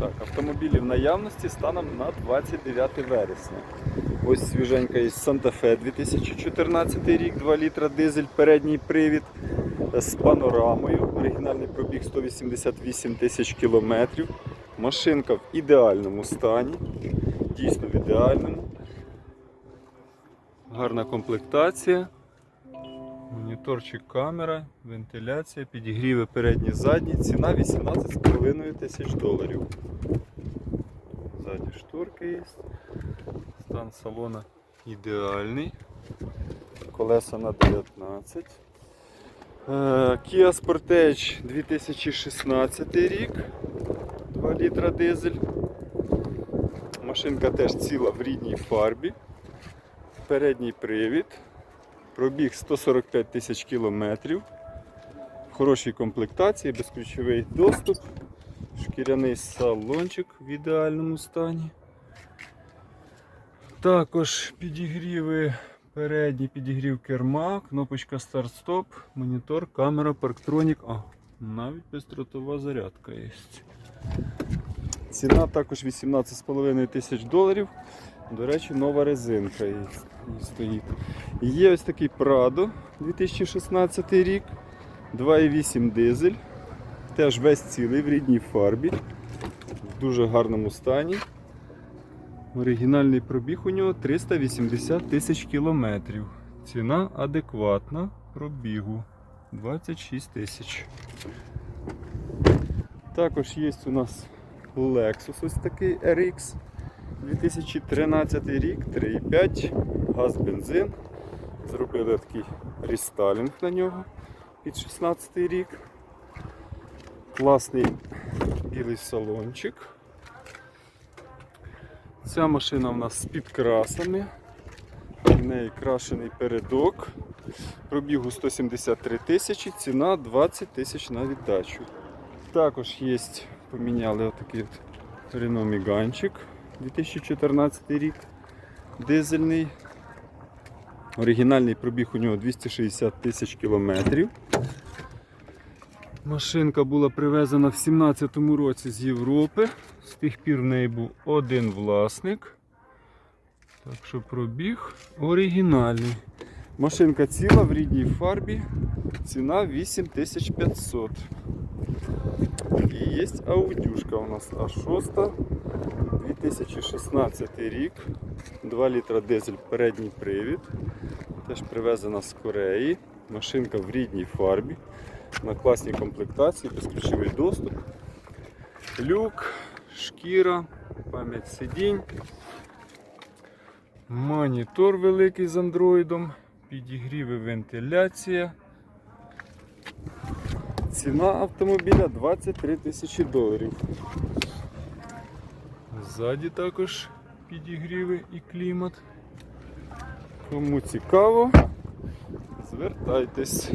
Так, автомобілі в наявності станом на 29 вересня. Ось свіженька із Santa Fe 2014 рік, 2 літра дизель, передній привід з панорамою. Оригінальний пробіг 188 тисяч кілометрів. Машинка в ідеальному стані, дійсно в ідеальному. Гарна комплектація. Моніторчик камера, вентиляція, підігріви передні задні, ціна 18,5 тисяч доларів. Ззаді шторки є. Стан салона ідеальний. Колеса на 19. Е, Kia Sportage 2016 рік. 2 літра дизель. Машинка теж ціла в рідній фарбі. Передній привід. Пробіг 145 тисяч кілометрів. В хорошій комплектації, безключовий доступ, шкіряний салончик в ідеальному стані. Також підігріви передній підігрів керма, кнопочка старт-стоп, монітор, камера, парктронік. А, навіть бездротова зарядка є. Ціна також 18,5 тисяч доларів. До речі, нова резинка є стоїть. Є ось такий Prado 2016 рік, 2,8 дизель. Теж весь цілий в рідній фарбі, в дуже гарному стані. Оригінальний пробіг у нього 380 тисяч кілометрів. Ціна адекватна пробігу 26 тисяч. Також є у нас Lexus ось такий RX 2013 рік, 3,5, газ бензин. Зробили такий рестайлінг на нього під 16 рік. Класний білий салончик. Ця машина у нас з підкрасами. В неї крашений передок. Пробігу 173 тисячі, ціна 20 тисяч на віддачу. Також є, поміняли отакий от Renault Megane 2014 рік. Дизельний. Оригінальний пробіг у нього 260 тисяч кілометрів. Машинка була привезена в 17-му році з Європи. З тих пір в неї був один власник. Так що пробіг оригінальний. Машинка ціла в рідній фарбі. Ціна 8500. І є аудюшка у нас А6. 2016 рік. 2 літра дизель передній привід. Теж привезена з Кореї. Машинка в рідній фарбі. На класній комплектації, безключовий доступ. Люк, шкіра, пам'ять сидінь. Монітор великий з андроїдом, підігріви вентиляція. Ціна автомобіля 23 тисячі доларів. Ззаді також підігріви і клімат. Кому цікаво, звертайтесь.